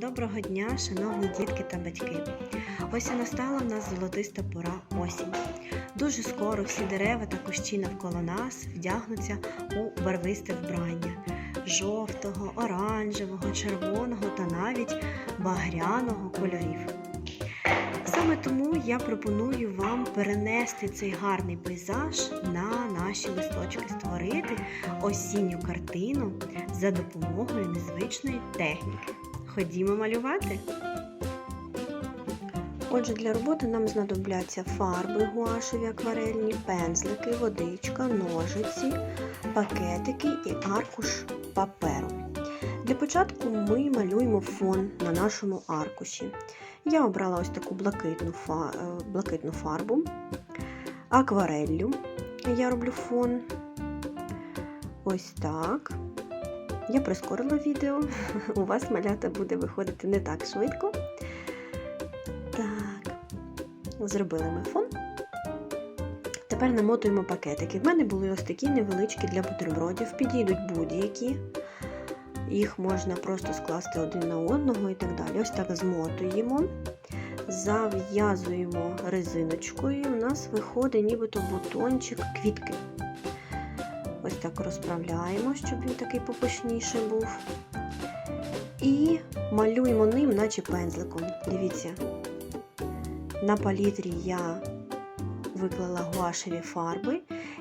Доброго дня, шановні дітки та батьки. Ось і настала в нас золотиста пора осінь. Дуже скоро всі дерева та кущі навколо нас вдягнуться у барвисте вбрання жовтого, оранжевого, червоного та навіть багряного кольорів. Саме тому я пропоную вам перенести цей гарний пейзаж на наші листочки, створити осінню картину за допомогою незвичної техніки. Ходімо малювати. Отже, для роботи нам знадобляться фарби гуашеві акварельні, пензлики, водичка, ножиці, пакетики і аркуш паперу. Для початку ми малюємо фон на нашому аркуші. Я обрала ось таку блакитну, фа... е, блакитну фарбу, аквареллю. Я роблю фон. Ось так. Я прискорила відео. У вас малята буде виходити не так швидко. Так, зробили ми фон. Тепер намотуємо пакетики. В мене були ось такі невеличкі для бутербродів, підійдуть будь-які. Їх можна просто скласти один на одного і так далі. Ось так змотуємо, зав'язуємо резиночкою, у нас виходить нібито бутончик квітки. Так розправляємо, щоб він такий попишніший був. І малюємо ним, наче пензликом. Дивіться, на палітрі я виклала гуашеві фарби,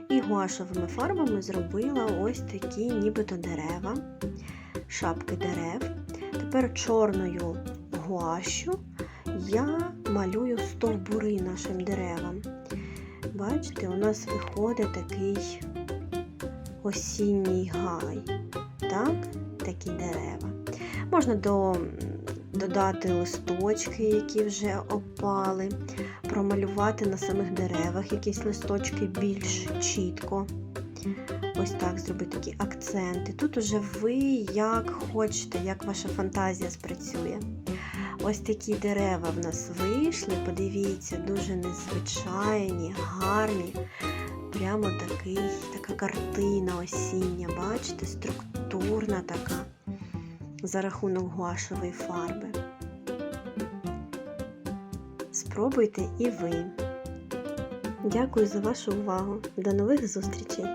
і гуашевими фарбами зробила ось такі нібито дерева, шапки дерев. Тепер чорною гуашю я малюю стовбури нашим деревам. Бачите, у нас виходить такий осінній гай. Так, такі дерева. Можна до, додати листочки, які вже опали, промалювати на самих деревах якісь листочки більш чітко. Ось так зробити такі акценти. Тут уже ви як хочете, як ваша фантазія спрацює. Ось такі дерева в нас вийшли. Подивіться, дуже незвичайні, гарні. Прямо такий, така картина осіння, бачите, структурна така за рахунок гуашевої фарби. Спробуйте і ви. Дякую за вашу увагу. До нових зустрічей!